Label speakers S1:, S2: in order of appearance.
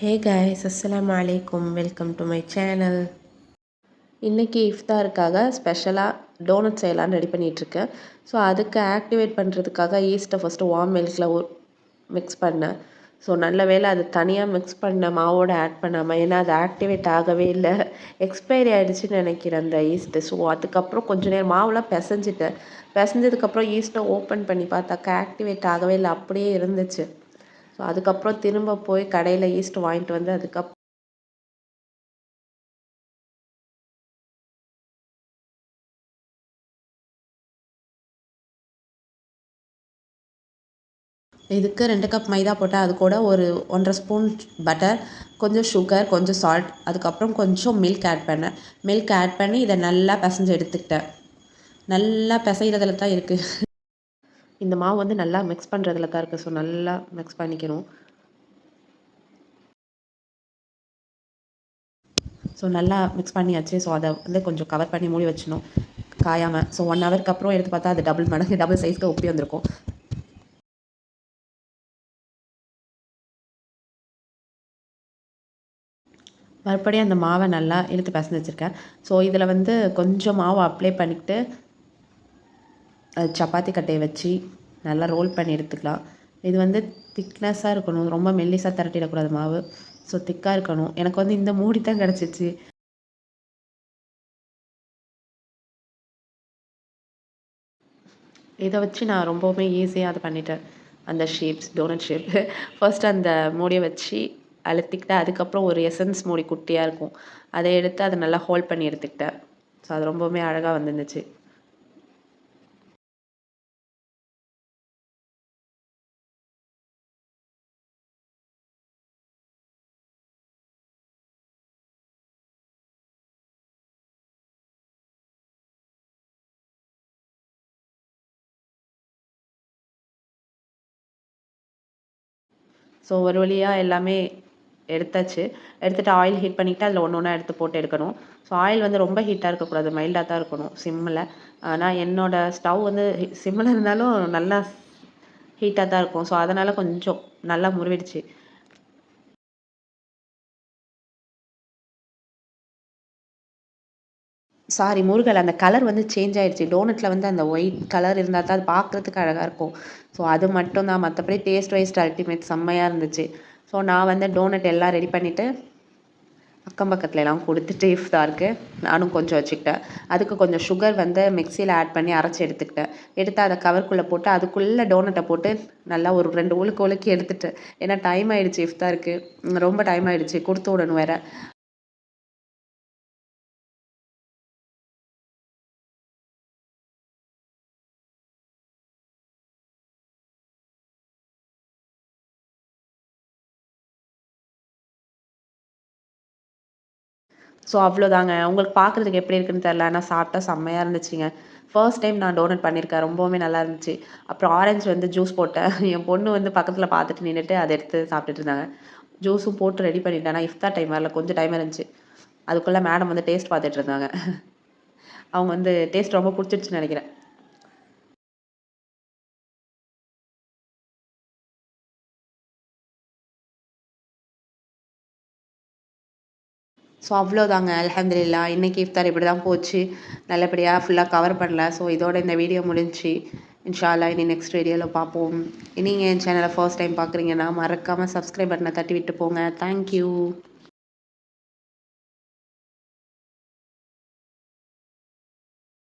S1: Hey guys அஸ்லாம் அலைக்கும் welcome to my channel இன்றைக்கி இஃப்தாருக்காக ஸ்பெஷலாக டோனட் செய்யலான்னு ரெடி பண்ணிகிட்ருக்கேன் ஸோ அதுக்கு ஆக்டிவேட் பண்ணுறதுக்காக ஈஸ்ட்டை ஃபஸ்ட்டு வார்ம் மில்கில் மிக்ஸ் பண்ணேன். ஸோ நல்ல வேலை அது தனியாக மிக்ஸ் பண்ண மாவோடு ஆட் பண்ணாமல் ஏன்னா அது ஆக்டிவேட் ஆகவே இல்லை. எக்ஸ்பைரி ஆகிடுச்சின்னு நினைக்கிறேன் அந்த ஈஸ்ட்டு ஸோ அதுக்கப்புறம் கொஞ்சம் நேரம் மாவுலாம் பிசைஞ்சிட்டேன். பிசைஞ்சதுக்கப்புறம் ஈஸ்ட்டை ஓப்பன் பண்ணி பார்த்தாக்கா ஆக்டிவேட் ஆகவே இல்லை அப்படியே இருந்துச்சு. ஸோ அதுக்கப்புறம் திரும்ப போய் கடையில் ஈஸ்ட் வாங்கிட்டு வந்து அதுக்கப் இதுக்கு ரெண்டு கப் மைதா போட்டால் அது கூட ஒரு ஒன்றரை ஸ்பூன் பட்டர் கொஞ்சம் சுகர் கொஞ்சம் சால்ட் அதுக்கப்புறம் கொஞ்சம் மில்க் ஆட் பண்ணேன் மில்க் ஆட் பண்ணி இதை நல்லா பிசைஞ்சு எடுத்துக்கிட்டேன். நல்லா பிசைகிறதுல தான் இருக்குது இந்த மாவு வந்து நல்லா மிக்ஸ் பண்ணுறதுல தான் இருக்குது ஸோ நல்லா மிக்ஸ் பண்ணிக்கணும். ஸோ நல்லா மிக்ஸ் பண்ணியாச்சு. ஸோ அதை வந்து கொஞ்சம் கவர் பண்ணி மூடி வச்சிடணும். காயாமல் ஸோ ஒன் ஹவருக்கு அப்புறம் எடுத்து பார்த்தா அது டபுள் மடங்கு டபுள் சைஸ்க்கு ஒப்பி வந்திருக்கும். மறுபடியும் அந்த மாவை நல்லா இழுத்து பசந்து வச்சுருக்கேன். ஸோ இதில் வந்து கொஞ்சம் மாவை அப்ளை பண்ணிக்கிட்டு சப்பாத்தி கட்டையை வச்சு நல்லா ரோல் பண்ணி எடுத்துக்கலாம். இது வந்து திக்னஸாக இருக்கணும். ரொம்ப மெல்லிஸாக திரட்டிடக்கூடாது மாவு. ஸோ திக்காக இருக்கணும். எனக்கு வந்து இந்த மூடி தான் கிடச்சிச்சு. இதை வச்சு நான் ரொம்பவுமே ஈஸியாக அதை பண்ணிட்டேன். அந்த ஷேப்ஸ் டோனட் ஷேப் ஃபர்ஸ்ட் அந்த மூடியை வச்சு அழுத்திக்கிட்டேன். அதுக்கப்புறம் ஒரு எசன்ஸ் மூடி குட்டியாக இருக்கும். அதை எடுத்து அதை நல்லா ஹோல்ட் பண்ணி எடுத்துக்கிட்டேன். ஸோ அது ரொம்பவுமே அழகாக வந்துருந்துச்சு. ஸோ ஒரு வழியாக எல்லாமே எடுத்தாச்சு. எடுத்துகிட்டு ஆயில் ஹீட் பண்ணிக்கிட்டு அதில் ஒன்று ஒன்றா எடுத்து போட்டு எடுக்கணும். ஸோ ஆயில் வந்து ரொம்ப ஹீட்டாக இருக்கக்கூடாது. மைல்டாக தான் இருக்கணும். சிம்மில் ஆனால் என்னோடய ஸ்டவ் வந்து சிம்மில் இருந்தாலும் நல்லா ஹீட்டாக தான் இருக்கும். ஸோ அதனால் கொஞ்சம் நல்லா முறிவிடுச்சு. சாரி முருகல் அந்த கலர் வந்து சேஞ்ச் ஆகிடுச்சு டோனட்டில் வந்து அந்த ஒயிட் கலர் இருந்தால் தான் அது பார்க்குறதுக்கு அழகாக இருக்கும். ஸோ அது மட்டும் தான். மற்றபடி டேஸ்ட் வைஸ்ட் அல்டிமேட் செம்மையாக இருந்துச்சு. ஸோ நான் வந்து டோனட் எல்லாம் ரெடி பண்ணிவிட்டு அக்கம் பக்கத்துல எல்லாம் கொடுத்துட்டு இஃப்தாருக்கு நானும் கொஞ்சம் வச்சுக்கிட்டேன். அதுக்கு கொஞ்சம் சுகர் வந்து மிக்சியில் ஆட் பண்ணி அரைச்சி எடுத்துக்கிட்டேன். எடுத்து அதை கவர்க்குள்ளே போட்டு அதுக்குள்ளே டோனட்டை போட்டு நல்லா ஒரு ரெண்டு உழுக்கு உலுக்கி எடுத்துட்டு. ஏன்னா டைம் ஆகிடுச்சி இஃப்தாருக்கு ரொம்ப டைம் ஆகிடுச்சி கொடுத்து விடணும் வேறு. ஸோ அவ்வளோதாங்க. உங்களுக்கு பார்க்குறதுக்கு எப்படி இருக்குன்னு தெரில ஆனால் சாப்பிட்டா செம்மையாக இருந்துச்சுங்க. ஃபர்ஸ்ட் டைம் நான் டோனட் பண்ணியிருக்கேன். ரொம்பவுமே நல்லா இருந்துச்சு. அப்புறம் ஆரஞ்சு வந்து ஜூஸ் போட்டேன். என் பொண்ணு வந்து பக்கத்தில் பார்த்துட்டு நின்றுட்டு அதை எடுத்து சாப்பிட்டுட்டு இருந்தாங்க. ஜூஸும் போட்டு ரெடி பண்ணிட்டேன். ஆனால் இஃப்தா டைம் வரல. கொஞ்சம் டைம் இருந்துச்சு. அதுக்குள்ளே மேடம் வந்து டேஸ்ட் பார்த்துட்டு இருந்தாங்க. அவங்க வந்து டேஸ்ட் ரொம்ப பிடிச்சிருச்சுன்னு நினைக்கிறேன். ஸோ அவ்வளோதாங்க அலமதுல்லா இன்றைக்கி இஃப்தார் இப்படி தான் போச்சு நல்லபடியாக ஃபுல்லாக கவர் பண்ணல. ஸோ இதோட இந்த வீடியோ முடிஞ்சு இன்ஷால்லா இனி நெக்ஸ்ட் வீடியோவில் பார்ப்போம். நீங்கள் என் சேனலை ஃபர்ஸ்ட் டைம் பார்க்குறீங்கன்னா மறக்காமல் சப்ஸ்கிரைப் பட்டனை தட்டி விட்டு போங்க. தேங்க்யூ